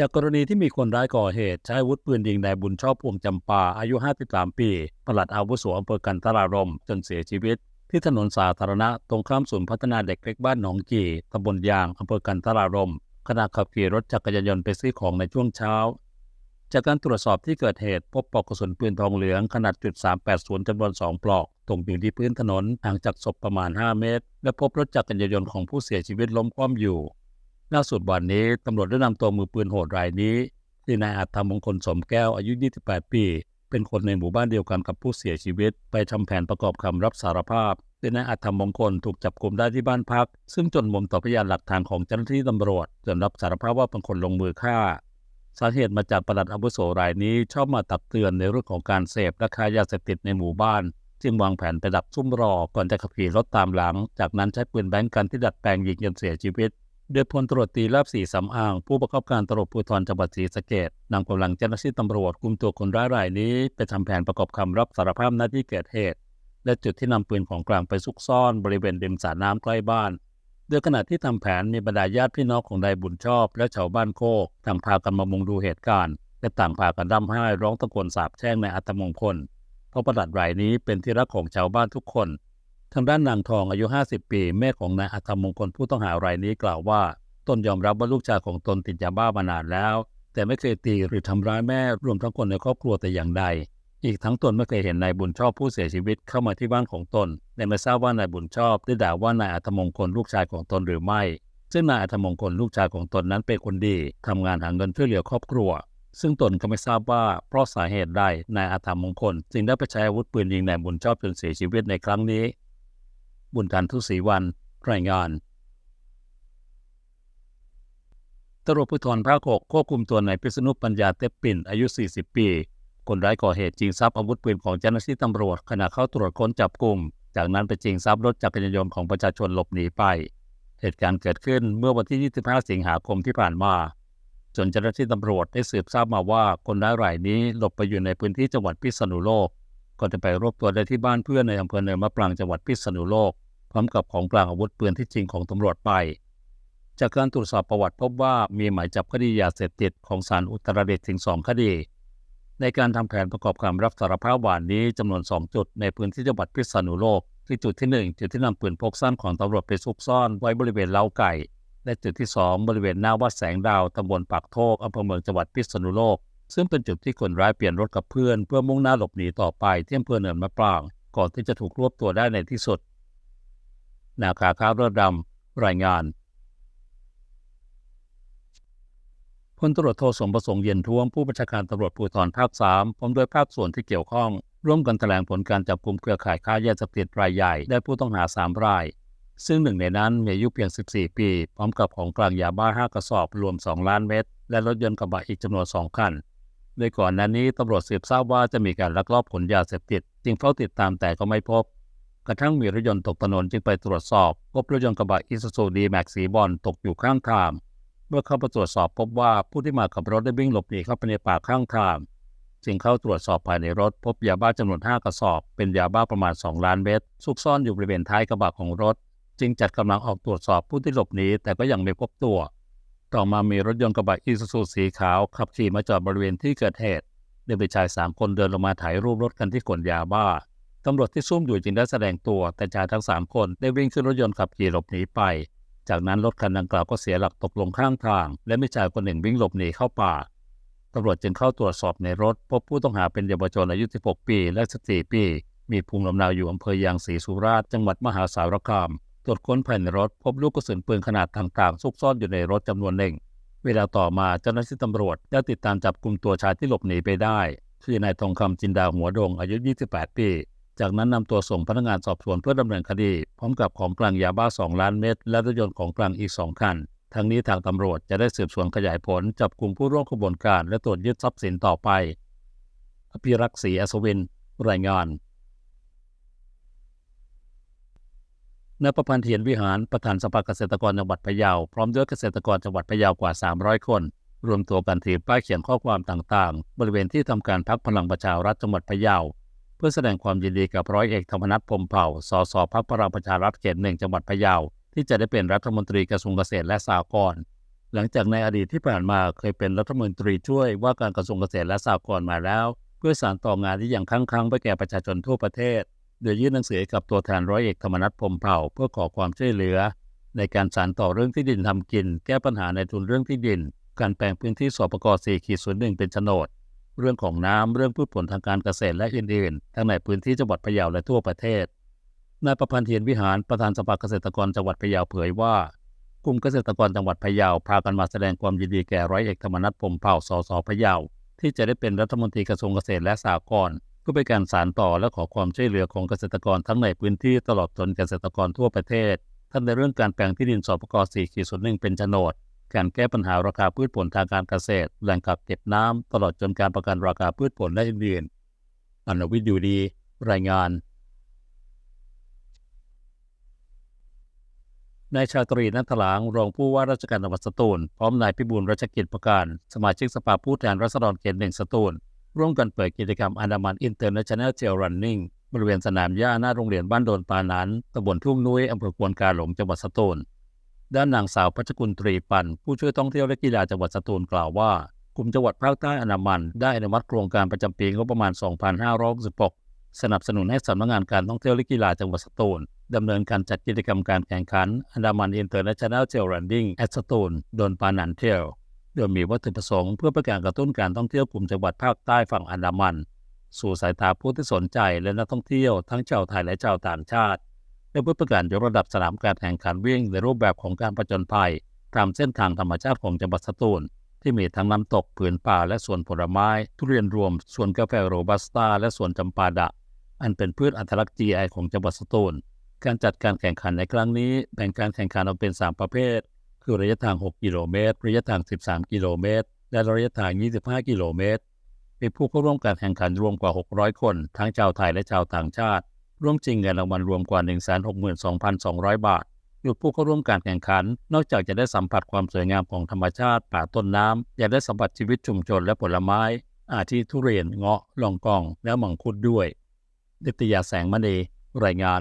จากกรณีที่มีคนร้ายก่อเหตุ ใช้อาวุธปืนยิงนายบุญชอบพวงจำปาอายุ 53 ปีปลัดอาวุโสอำเภอกันตรารมจนเสียชีวิต ที่ถนนสาธารณะตรงข้ามศูนย์พัฒนาเด็กเล็กบ้านหนองจีตำบลยางอำเภอกันตรารมขณะขับขี่รถจักรยานยนต์ไปซื้อของในช่วงเช้า จากการตรวจสอบที่เกิดเหตุ พบปลอกกระสุนปืนทองเหลืองขนาดจุด380จำนวน 2 ปลอกตกอยู่ที่พื้นถนนห่างจากศพประมาณ 5 เมตร และพบรถจักรยานยนต์ของผู้เสียชีวิตล้มคว่ำอยู่ ล่าสุดวันนี้ตำรวจได้นำตัวมือปืนโหดรายนี้ที่นายอัธมงคลสมแก้วอายุ 28 ปี เป็นคนในหมู่บ้านเดียวกันกับผู้เสียชีวิต ไปทำแผนประกอบคำรับสารภาพที่นายอัธมงคลถูกจับกลุมได้ที่บ้านพัก ซึ่งจนมุมต่อพยานหลักฐานของเจ้าหน้าที่ตำรวจจนรับสารภาพว่าเป็นคนลงมือฆ่า สาเหตุมาจากปลัดอาวุโสรายนี้ชอบมาตักเตือนในเรื่องของการเสพและค้ายาเสพติดในหมู่บ้านจึงวางแผนไปดักซุ่มรอก่อนจะขับขี่รถตามหลัง จากนั้นใช้ปืนแบงก์กันที่ดัดแปลงยิงจนเสียชีวิต โดยพลตรวจตีลาบสีสำอาง ผู้ประกอบการตรวจภูธรจังหวัดศรีสะเกดนำกำลังเจ้าหน้าที่ตำรวจคุมตัวคนร้ายรายนี้ ไปทำแผนประกอบคำรับสารภาพหน้าที่เกิดเหตุ และจุดที่นำปืนของกลางไปซุกซ่อนบริเวณริมสระน้ำใกล้บ้าน โดยขณะที่ทำแผนมีบรรดาญาติพี่น้องของนายบุญชอบ และชาวบ้านโคกต่างพากันมามุงดูเหตุการณ์และต่างพากันร่ำไห้ร้องตะโกนสาบแช่งในอัตมงคลเพราะประหลัดรายนี้เป็นที่รักของชาวบ้านทุกคน ทางด้านนางทองอายุ 50 ปี แม่ของนายอัตมงคลผู้ต้องหารายนี้กล่าวว่า ตนยอมรับว่าลูกชายของตนติดยาบ้ามานานแล้ว แต่ไม่เคยตีหรือทำร้ายแม่รวมทั้งคนในครอบครัวแต่อย่างใด อีกทั้งตนไม่เคยเห็นนายบุญชอบผู้เสียชีวิตเข้ามาที่บ้านของตนและไม่ทราบว่านายบุญชอบได้ด่าว่านายอัตมงคลลูกชายของตนหรือไม่ ซึ่งนายอัตมงคลลูกชายของตนนั้นเป็นคนดีทำงานหาเงินช่วยเหลือครอบครัว ซึ่งตนก็ไม่ทราบว่าเพราะสาเหตุใดนายอาธรรมมงคล จึงได้ไปใช้อาวุธปืนยิงนายบุญชอบจนเสียชีวิตในครั้งนี้ บุญทันทุศีวันรายงานตำรวจภูธรภาคหกควบคุมตัวนายพิษณุปัญญาเตปปินอายุ 40 ปี คนร้ายก่อเหตุชิงทรัพย์อาวุธปืนของเจ้าหน้าที่ตำรวจขณะเข้าตรวจค้นจับกลุ่ม จากนั้นไปชิงทรัพย์รถจักรยานยนต์ของประชาชนหลบหนีไป เหตุการณ์เกิดขึ้นเมื่อวันที่ 25 สิงหาคมที่ผ่านมาจนเจ้าหน้าที่ตำรวจได้สืบทราบมาว่าคนร้ายรายนี้หลบไปอยู่ในพื้นที่จังหวัดพิษณุโลก ก่อนจะไปรวบตัวได้ที่บ้านเพื่อนในอำเภอเนินมะปรางจังหวัดพิษณุโลก พร้อมกับของกลางอาวุธปืนที่จริงของตำรวจไป จากการตรวจสอบประวัติพบว่ามีหมายจับคดียาเสพติดของศาลอุตรดิตถ์ถึงสองคดี ในการทำแผนประกอบคำรับสารภาพวานนี้จำนวน 2 จุดในพื้นที่จังหวัดพิษณุโลกที่จุดที่ 1 จุดที่นำปืนพกสั้นของตำรวจไปซุกซ่อนไว้บริเวณเล้าไก่ และจุดที่ 2 บริเวณหน้าวัดแสงดาวตำบลปากโทกอำเภอเมืองจังหวัดพิษณุโลก ซึ่งเป็นจุดที่คนร้ายเปลี่ยนรถกับเพื่อน เพื่อมุ่งหน้าหลบหนีต่อไปที่อำเภอเนินมะปราง ก่อนที่จะถูกรวบตัวได้ในที่สุด นาคาค้าเรือดำรายงานพลตรวจโทสมประสงค์เย็นท้วมผู้บัญชาการตำรวจภูธรภาค3พร้อมด้วยภาคส่วนที่เกี่ยวข้อง ร่วมกันแถลงผลการจับกลุ่มเครือข่ายค้ายาเสพติดรายใหญ่ได้ผู้ต้องหา 3 ราย ซึ่งหนึ่งในนั้นมีอายุเพียง 14 ปี พร้อมกับของกลางยาบ้า 5 กระสอบรวม 2 ล้านเม็ดและรถยนต์กระบะอีกจำนวน 2 คัน โดยก่อนหน้านี้ตำรวจสืบทราบว่าจะมีการลักลอบขนยาเสพติด จึงเฝ้าติดตามแต่ก็ไม่พบ กระทั่งมีรถยนต์ตกถนนจึงไปตรวจสอบ พบรถยนต์กระบะอิซูซูดีแม็กสีบอลตกอยู่ข้างทาง เมื่อเข้าไปตรวจสอบพบว่าผู้ที่มากับรถได้วิ่งหลบหนีเข้าไปในป่าข้างทางจึงเข้าตรวจสอบภายในรถ พบยาบ้าจำนวน 5 กระสอบ เป็นยาบ้าประมาณ 2 ล้านเม็ดซุกซ่อนอยู่บริเวณท้ายกระบะของรถ จึงจัดกำลังออกตรวจสอบผู้ที่หลบหนีแต่ก็ยังไม่พบตัว ต่อมามีรถยนต์กระบะอีซูซูสีขาว ขับขี่มาจอดบริเวณที่เกิดเหตุโดยมีชายสามคนเดินลงมาถ่ายรูปรถกันที่ขนยาบ้าตำรวจที่ซุ่มอยู่จึงได้แสดงตัว แต่ชายทั้งสามคนได้วิ่งขึ้นรถยนต์ขับขี่หลบหนีไป จากนั้นรถคันดังกล่าวก็เสียหลักตกลงข้างทาง และมีชายคนหนึ่งวิ่งหลบหนีเข้าป่าตำรวจจึงเข้าตรวจสอบในรถ พบผู้ต้องหาเป็นเยาวชนอายุ 16 ปี และ 14 ปี มีภูมิลำเนาอยู่อำเภอยางศรีสุราษฎร์จังหวัดมหาสารคาม ตรวจค้นภายในรถพบลูกกระสุนปืนขนาดต่างๆซุกซ่อนอยู่ในรถจำนวนหนึ่ง เวลาต่อมาเจ้าหน้าที่ตำรวจได้ติดตามจับกลุ่มตัวชายที่หลบหนีไปได้ คือนายทองคำจินดาหัวดงอายุ 28 ปี จากนั้นนำตัวส่งพนักงานสอบสวนเพื่อดำเนินคดี พร้อมกับของกลางยาบ้า 2 ล้านเม็ดและรถยนต์ของกลางอีก 2 คัน ทั้งนี้ทางตำรวจจะได้สืบสวนขยายผลจับกลุ่มผู้ร่วมขบวนการและตรวจยึดทรัพย์สินต่อไปอภิรักษ์ศรีอัศวินรายงาน นายประพันธ์เทียนวิหารประธานสภาเกษตรกรจังหวัดพะเยาพร้อมด้วยเกษตรกรจังหวัดพะเยากว่า 300 คน รวมตัวกันถือป้ายเขียนข้อความต่างๆ บริเวณที่ทำการพักพลังประชารัฐจังหวัดพะเยาเพื่อแสดงความยินดีกับร้อยเอกธรรมนัฐพรมเผ่า สสพักพลังประชารัฐเขตหนึ่งจังหวัดพะเยาที่จะได้เป็นรัฐมนตรีกระทรวงเกษตรและสหกรณ์หลังจากในอดีตที่ผ่านมาเคยเป็นรัฐมนตรีช่วยว่าการกระทรวงเกษตรและสหกรณ์มาแล้ว เพื่อสานต่องานที่ยังค้างค้างไปแก่ประชาชนทั่วประเทศ โดยยื่นหนังสือกับตัวแทนร้อยเอกธรรมนัฐพรมเผ่า เพื่อขอความช่วยเหลือ ในการสานต่อเรื่องที่ดินทำกิน แก้ปัญหาในทุนเรื่องที่ดิน การแปลงพื้นที่สปก4ขีดศูนย์หนึ่งเป็นโฉนด เรื่องของน้ำเรื่องพืชผลทางการเกษตรและอื่นๆ ทั้งในพื้นที่จังหวัดพะเยาและทั่วประเทศนายประพันธ์เทียนวิหารประธานสภาเกษตรกรจังหวัดพะเยาเผยว่ากลุ่มเกษตรกรจังหวัดพะเยาพากันมาแสดงความยินดีแก่ร้อยเอกธรรมนัฐพรมเผ่าสสพะเยาที่จะได้เป็นรัฐมนตรีกระทรวงเกษตรและสหกรณ์ เพื่อเป็นการสานต่อและขอความช่วยเหลือของเกษตรกรทั้งในพื้นที่ตลอดจนเกษตรกรทั่วประเทศ ทั้งในเรื่องการแปลงที่ดินสปก4ขีดศูนหนึ่งเป็นโฉนด การแก้ปัญหาราคาพืชผลทางการเกษตร แหล่งกักเก็บน้ำตลอดจนการประกันราคาพืชผลและอื่นๆอนวิทย์อยู่ดี รายงานนายชาตรีนัทถลางรองผู้ว่าราชการจังหวัดสตูล พร้อมนายพิบูลรัชกิจประการ สมาชิกสภาผู้แทนราษฎรเขตหนึ่งสตูล ร่วมกันเปิดกิจกรรมอันดามันอินเตอร์เนชั่นแนลเจลรันนิ่งบริเวณสนามหญ้าหน้าโรงเรียนบ้านโดนปานันตำบลทุ่งนุ้ยอำเภอควนกาหลงจังหวัดสตูล ด้านนางสาวพัชกุลตรีปัน ผู้ช่วยท่องเที่ยวและกีฬาจังหวัดสตูลกล่าวว่ากลุ่มจังหวัดภาคใต้อันดามัน ได้อนุมัติโครงการประจำปีงบประมาณ 2566 สนับสนุนให้สำนักงานการท่องเที่ยวและกีฬาจังหวัดสตูลดำเนินการจัดกิจกรรมการแข่งขันอันดามันอินเตอร์เนชั่นแนลเทลรันดิ้งแอสตูลโดนปานันเทล โดยมีวัตถุประสงค์เพื่อประการกระตุ้นการท่องเที่ยวกลุ่มจังหวัดภาคใต้ฝั่งอันดามัน สู่สายตาผู้ที่สนใจและนักท่องเที่ยวทั้งชาวไทยและชาวต่างชาติ และเพื่อประกาศยกระดับสนามการแข่งขันวิ่งในรูปแบบของการประจนภัยตามเส้นทางธรรมชาติของจังหวัดสตูลที่มีทั้งน้ำตกผืนป่าและสวนผลไม้ ทุเรียนรวมสวนกาแฟโรบัสต้าและสวนจำปาดะ อันเป็นพืชอัตลักษณ์ GI ของจังหวัดสตูลการจัดการแข่งขันในครั้งนี้แบ่งการแข่งขันออกเป็น 3 ประเภท คือระยะทาง 6 กิโลเมตร ระยะทาง 13 กิโลเมตร และระยะทาง 25 กิโลเมตร มีผู้เข้าร่วมการแข่งขันรวมกว่า 600 คน ทั้งชาวไทยและชาวต่างชาติ ร่วมจริงเงินรางวัลรวมกว่า 162,200 บาทโดยผู้เข้าร่วมการแข่งขัน นอกจากจะได้สัมผัสความสวยงามของธรรมชาติ ป่าต้นน้ำยังได้สัมผัสชีวิตชุมชนและผลไม้ อาทิทุเรียน เงาะ ลองกอง และมังคุดด้วยนิตยาแสงมณี รายงาน